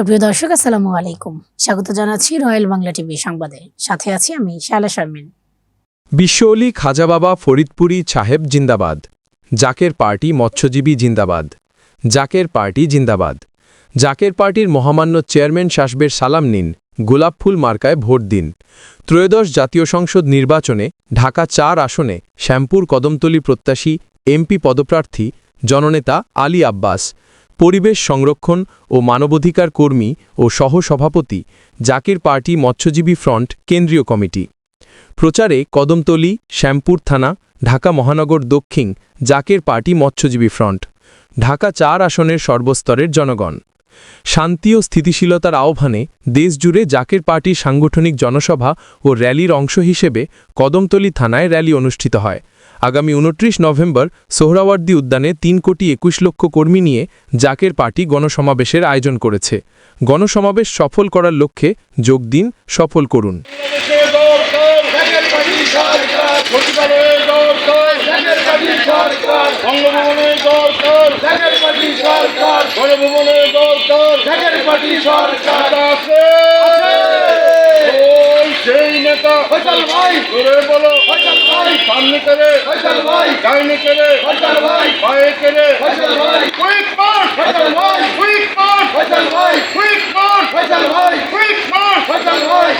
সুপ্রিয় দর্শক, আসসালামু আলাইকুম। স্বাগত জানাচ্ছি রয়্যাল বাংলা টিভি সংবাদে। সাথে আছি আমি শালা শারমিন। বিশ্বলি খাজা বাবা ফরিদপুরি সাহেব জিন্দাবাদ। জাকের পার্টি মৎস্যজীবী জিন্দাবাদ। জাকের পার্টি জিন্দাবাদ। জাকের পার্টির মহামান্য চেয়ারম্যান শাসবের সালাম নিন গোলাপফুল মার্কায় ভোট দিন। ত্রয়োদশ জাতীয় সংসদ নির্বাচনে ঢাকা চার আসনে শ্যামপুর কদমতলী প্রত্যাশী এমপি পদপ্রার্থী জননেতা আলী আব্বাস। পরিবেশ সংরক্ষণ ও মানবাধিকার কর্মী ও সহসভাপতি জাকির পার্টি মৎস্যজীবী ফ্রন্ট কেন্দ্রীয় কমিটি। প্রচারে কদমতলী, শ্যামপুর থানা, ঢাকা মহানগর দক্ষিণ জাকের পার্টি মৎস্যজীবী ফ্রন্ট। ঢাকা চার আসনের সর্বস্তরের জনগণ। শান্তি ও স্থিতিশীলতার আহ্বানে দেশজুড়ে জাকের পার্টির সাংগঠনিক জনসভা ও র্যালির অংশ হিসেবে কদমতলী থানায় র্যালি অনুষ্ঠিত হয় আগামী উনত্রিশ নভেম্বর সোহরাওয়ার্দী উদ্যানে তিন কোটি একুশ লক্ষ কর্মী নিয়ে জাকের পার্টি গণসমাবেশের আয়োজন করেছে গণসমাবেশ সফল করার লক্ষ্যে যোগ দিন সফল করুন সরকার পার্টি সরকার আছে। ওই সেই নেতা। ফজল ভাই। করে বলো। ফজল ভাই। সামনে করে ফজল ভাই। ডাইনে করে ফজল ভাই। পায়ে করে ফজল ভাই। কুইক মার্চ ফজল ভাই। কুইক মার্চ ফজল ভাই। কুইক মার্চ ফজল ভাই। কুইক মার্চ ফজল ভাই।